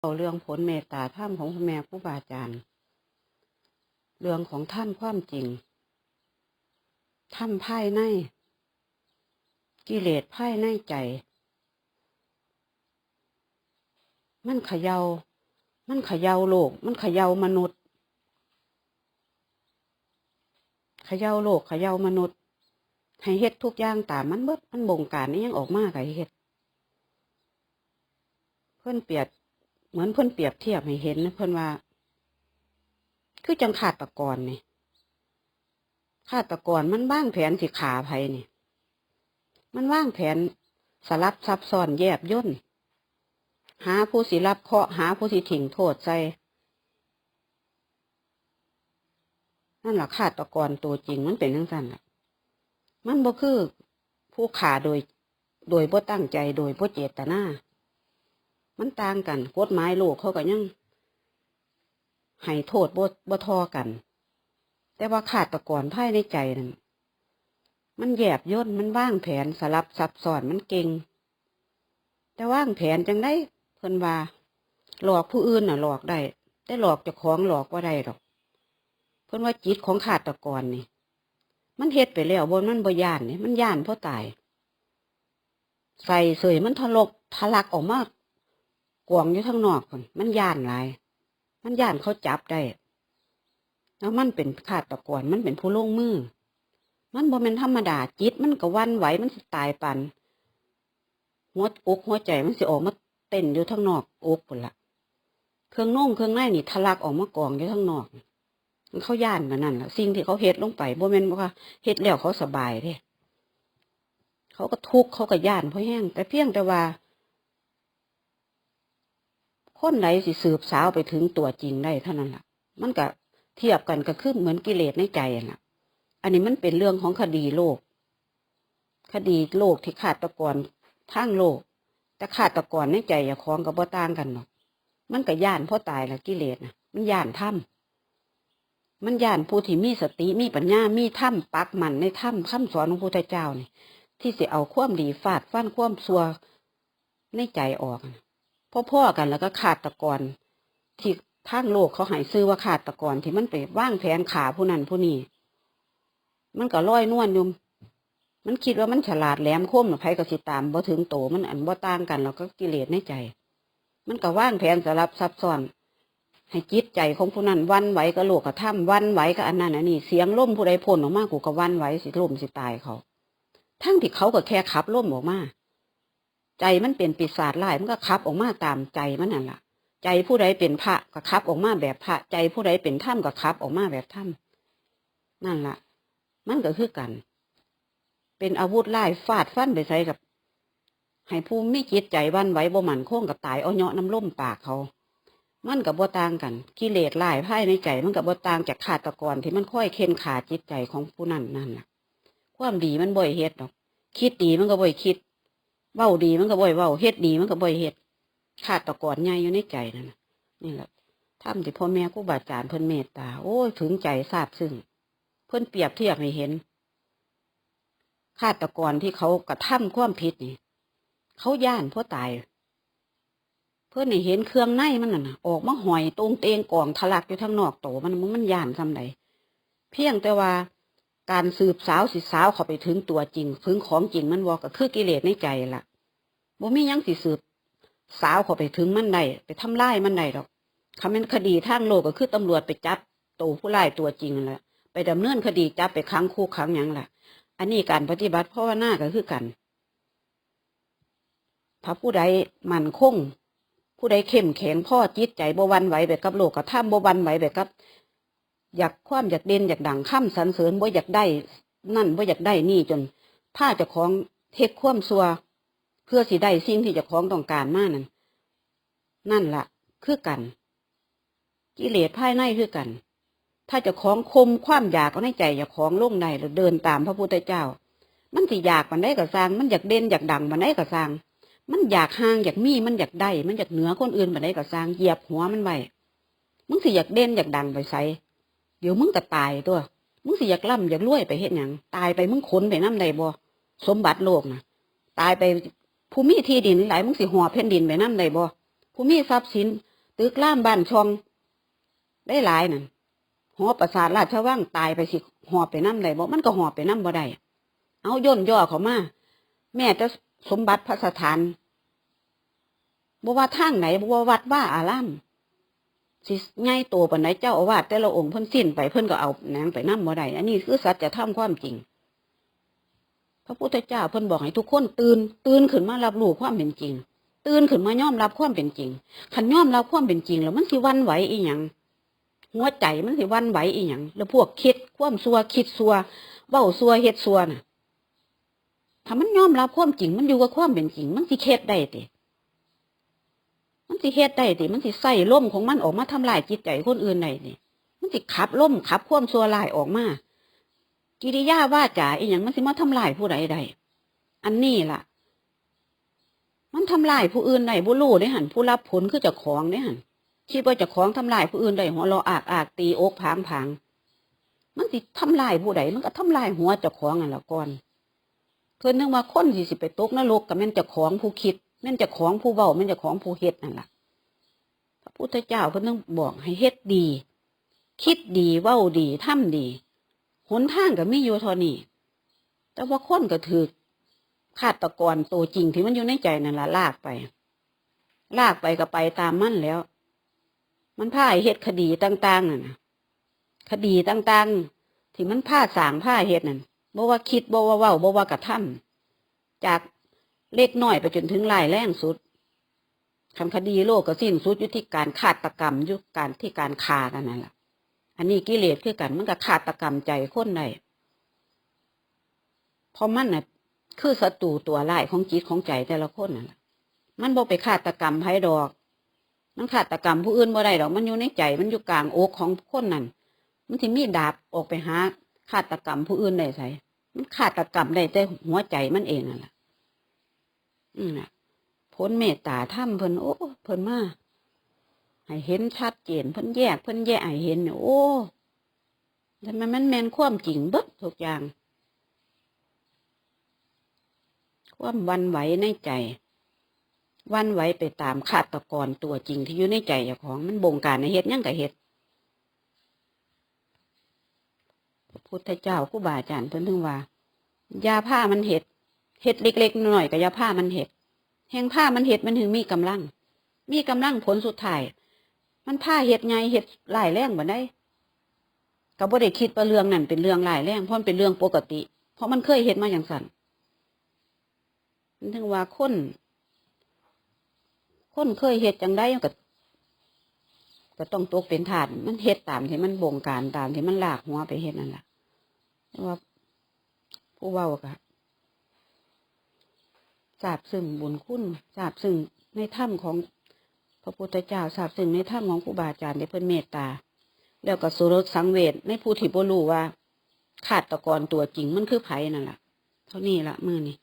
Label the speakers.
Speaker 1: เอาเรื่องผลเมตตาธรรมของพ่อแม่ครูบาอาจารย์ เรื่องของท่านความจริงท่านภายใน กิเลสภายในใจ มันขยา่ามันขย่าโลก มันขย่ามนุษย์ ขย่าโลกขย่ามนุษย์ ให้เฮ็ดทุกอย่างตามมันเบิดมันบงการนี่ยังออกมากับเฮ็ด เพื่อนเปียบเห มือนเพื่นเปรียบเทียบให้เห็นนะเพื่นว่า คือจังขาดตะกอนนี่ขาดตะกอนมันว่างแผนสิขาภัยนี่ มันว่างแผนสลับซับซ้อนแยบย่นหาผู้สิรับเคาะห์หาผู้สิถิ่งโทษใจนั่นแหละขาดตะกอนตัวจริงมันเป็นทั้งสั้นแหละมันบ่คือผู้ขาโดย โดยบ่ตั้งใจโดยบ่เจตนา มันต่างกันกฎหมายโลกเขาก็ยังให้โทษบ่บ่ทอกัน แต่ว่าขาดตะกอนภายในใจนั่นมันแยบย่นมันว่างแผนสลับซับซ้อนมันเก่ง แต่ว่างแผนจังได้เพิ่นว่า หลอกผู้อื่นน่ะ หลอกได้แต่หลอกจ้าของหลอกว่าได้หรอก เพิ่นว่าจิตของขาดตะกอนนี่ มันเฮ็ดไปแล้วบนมันบ่ย่านนี่มันย่านเพราะตาย ใส่เสยมันทะลกทะลักออกมา กวงอยู่ทั้งนอกคนมันย่านหลาย มันย่านเขาจับได้แล้วมันเป็นขาดตะกอนมันเป็นผู้ลงมือ มันบ่เป็นธรรมดาจิตมันก็วันไหวมันสิตายปันหัวอกหัวใจมันสิออกมาเต้นอยู่ทั้งนอกอกพุ่นละเครื่องนุ่งเครื่องในนี่ทะลักออกมากองอยู่ทั้งนอกมันเขาย่านกันนั่นแหละสิ่งที่เขาเฮ็ดลงไปบ่แม่นว่าเฮ็ดแล้วเขาสบายเด้เขาก็ทุกข์เขาก็ย่านเพราะแห้งแต่เพียงแต่ว่า คนไหนสิสืบสาวไปถึงตัวจริงได้เท่านั้นล่ะ มันก็เทียบกันก็คือเหมือนกิเลสในใจน่ะ อันนี้มันเป็นเรื่องของคดีโลก คดีโลกที่ขาดตะกอนทางโลก แต่ขาดตะกอนในใจอย่าคล้องกับบ่ต่างกันหรอกมันก็ย่านเพราะตายละกิเลสนะมันย่านถ้ำมันย่านผู้ที่มีสติมีปัญญา มีถ้ำปักมันในถ้ำคำสอนของพระพุทธเจ้านี่ที่สิเอาความดีฟาดฟันความซัวในใจออกนะ พ่อๆกันแล้วก็ขาดตะกอนที่ทางโลกเขาหายซื้อว่าขาดตะกอนที่มันไปว่างแผนขาผู้นั้นผู้นี้มันก็ลอยนวลอยุ่มมันคิดว่ามันฉลาดแหลมคมหรือไผก็สิตามบ่ถึงโตมันอันบ่ต่างกันแล้วก็กิเลสในใจ มันก็ว่างแผนสลับซับซ้อนให้จิตใจของผู้นั้นวันไหวก็โลกกระทำวันไหวก็อันนั้นอันนี้เสียงล่มผู้ใดพ่นออกมากูก็วันไหวสิล่มสิตายเขา ทั้งที่เขาก็แค่ขับล่มออกมา ใจมันเป็นปีศาจร้ายมันก็ขับออกมาตามใจมันนั่นแหละใจผู้ใดเป็นพระก็ขับออกมาแบบพระ ใจผู้ใดเป็นถ้ำก็ขับออกมาแบบถ้ำนั่นละมันก็คือกัน เป็นอาวุธไล่ฟาดฟันไปใส่กับ ให้ผู้ไม่จิตใจวันไหวบ่หมันโค้งกับตายเอาเนาะน้ำล่มปากเขา มันกับบ่ต่างกันกิเลสไล่ภายในใจมันกับบ่ต่างจากขาดตะกอนที่มันค่อยเค้นขาดจิตใจของผู้นั้นนั่นแหละความดีมันบ่อยเฮ็ดดอกคิดดีมันก็บ่อยคิด เว้าดีมันก็บ่อยเว้าเฮ็ดดีมันก็บ่อยเฮ็ดขาดตะกอนใหญ่อยู่ในใจนั่นน่ะนี่แหละทำที่พ่อแม่ครูบาอาจารย์เพิ่นเมตตา โอ้ยถึงใจทราบซึ้งเพิ่นเปรียบเทียบให้เห็นฆาตกรที่เขากระทำความผิดนี่ เขาย่านเพราะตาย เพื่อนเห็นเครื่องในมันน่ะออกมาหอยตรงเตงกองทะลักอยู่ทางนอกโตมันมันมันย่านซำใดเพียงแต่ว่าการสืบสาวสิสาวเขาไปถึงตัวจริงถึงของจริงมันวอกก็คือกิเลสในใจล่ะ บ่มียังสิสืบ สาวเขาไปถึงมันได้ไปทำลายมันได้ดอกคำเป็นคดีทางโลกก็คือตำรวจไปจับตัวผู้ร้ายตัวจริงแหละไปดำเนินคดีจับไปขังคุกขังยังล่ะ อันนี้การปฏิบัติภาวนาก็คือกัน ถ้าผู้ใดมั่นคง ผู้ใดเข้มแข็งพ่อจิตใจบวันไหวแบบกับโลกกับท่ามบวันไหวแบบกับ อยากความอยากเด่นอยากดังข้ามสรรเสริญบ่อยากได้ นั่นบ่อยากได้นี่จนผ้าจะของเทคความซัว เพื่อสิได้สิ่งที่จะของต้องการมากนั่นนั่นละคือกัน กิเลสภายในคือกัน ถ้าจะของคมความอยากเอาในใจเจะของลงได้หรือเดินตามพระพุทธเจ้า มันสิอยากมันได้กับสร้าง มันอยากเด่นอยากดังมันได้กับสร้าง มันอยากห่างอยากมีมันอยากได้ มันอยากเหนือคนอื่นมันได้กับสร้างเหยียบหัวมันไว้มึงสิอยากเด่นอยากดังไปใส่เดี๋ยวมึงก็ตายตัวมึงสิอยากล่ำอยากรวยไปเฮ็ดหยังตายไปมึงขนไปน้ำใดบ่สมบัติโลกนะตายไป ผู้มีที่ดินหลายมึงสิหอบแผ่นดินไปน้ำใดบ่ผู้มีทรัพย์สิน ตึกล่ามบ้านช่อง ได้หลายนั่นหอประสาทราชวังตายไปสิหอบไปน้ำใดบ่มันก็หอบไปน้ำบ่ได้เอาย่นย่อเขามาแม่จะสมบัติพระสถานบ่ว่าทางไหนบ่ว่าวัดว่าอารามสิง่ายตัวปานไหนเจ้าอาวาสแต่ละองค์เพิ่นสิ้นไปเพิ่นก็เอานังไปน้ำบ่ได้อันนี้คือสัจธรรมความจริง พระพุทธเจ้าเพิ่นบอกให้ทุกคนตื่น ตื่นขึ้นมารับรู้ความเป็นจริง ตื่นขึ้นมายอมรับความเป็นจริงขันยอมรับความเป็นจริง แล้วมันสิวันไหวอีหยังหัวใจมันสิวันไหวอีหยังแล้วพวกคิดความซัวคิดซัวเว้าซัวเฮ็ดซัวน่ะถ้ามันยอมรับความจริง มันอยู่กับความเป็นจริง มันสิเฮ็ดได้ติมันสิเฮ็ดได้ติมันสิใส่ล่มของมันออกมาทำลายจิตใจคนอื่นได้ติมันสิขับล่มขับความซัวลายออกมา กิริยาว่าจาอีหยังมันสิมาทำลายผู้ใดได้อันนี้ล่ะ มันทำลายผู้อื่นได้ผู้รู้ได้หันผู้รับผลคือเจ้าของได้หันคิดว่าเจ้าของทำลายผู้อื่นได้หัวเราอากอากตีอกผางผางมันสิทำลายผู้ใดมันก็ทำลายหัวเจ้าของนั่นแหละก่อนเพิ่นนึกว่าคนสิสิไปตกนรกกับแม่นเจ้าของผู้คิดแม่นเจ้าของผู้เว้าแม่นเจ้าของผู้เฮ็ดนั่นล่ะพระพุทธเจ้าเพิ่นนึกบอกให้เฮ็ดดี คิดดีเว้าดีทำดี หนทางก็มีอยู่เท่านี้ แต่ว่าคนก็ถือฆาตกรตัวจริงที่มันอยู่ในใจนั่นละลากไป ลากไปก็ไปตามมั่นแล้ว มันผ้าให้เฮ็ดคดีต่างๆน่ะนะคดีต่างๆ ที่มันผ้าสางผ้าเฮ็ดนั่นบ่ว่าคิดบ่ว่าเว้าบ่ว่ากระทำจากเล็กน้อยไปจนถึงลายแรงสุดคำคดีโลกก็สิ้นสุดอยู่ที่การฆาตกรรมอยู่การที่การฆ่ากันนั่นแหละ อันนี้กิเลสคือกันมันก็ฆาดตะกรรมใจคนได้เพราะมันน่ะ คือศัตรูตัวร้ายของจิตของใจแต่ละคนน่ะล่ะมันบ่ไปฆาดตะกรรมไผดอก มันฆาดตะกรรมผู้อื่นบ่ได้ดอก มันอยู่ในใจ มันอยู่กลางอกของคนนั่นมันที่มีดาบออกไปหาฆาดตะกรรมผู้อื่นได้ไสมันฆาดตะกรรมได้แต่หัวใจมันเองนั่นแหละอืมน่ะพ้นเมตตาถ้ำเพิ่นโอ้เพิ่นมา ให้เห็นชัดเจนเพิ่นแยกเพิ่นแยกให้เห็นเนี่ยโอ้ทำไมมันแมนความจริงเบิดทุกอย่าง ความวันไหวในใจ วันไหวไปตามฆาตกรตัวจริงที่อยู่ในใจเจ้าของมันบงการในเฮ็ดหยังกับเฮ็ดพุทธเจ้าครูบาอาจารย์เพิ่นถึงว่ายาผ้ามันเห็ดเห็ดเล็กๆหน่อยกับยาผ้ามันเห็ดแห่งผ้ามันเห็ดมันถึงมีกำลัง มีกำลังผลสุดท้าย มันผ้าเห็ดไงเห็ดหลายแรงบ่ได้ก็บ่ได้คิดว่าเรื่องนั้นเป็นเรื่องหลายแรงเพราะมันเป็นเรื่องปกติ เพราะมันเคยเห็ดมาอย่างสั่นมันถึงว่าคนคนเคยเฮ็ดจังได้ก็ก็ต้องตกเป็นทาสมันเฮ็ดตามที่มันบงการตามที่มันหลากหัวไปเฮ็ดนั่นแหละว่าผู้เว้าก็ทราบซึ่งบุญคุณทราบซึ่งในถ้ำของ ระพุทธเจ้าทราบซึ่งในถ้ำของครูบาอาจารย์ที่เพิ่นเมตตา แล้วก็สุรสังเวชในผู้ที่บ่รู้ว่า ขาดตะกรตัวจริงมันคือไผนั่นแหละเท่านี้ละมือนี้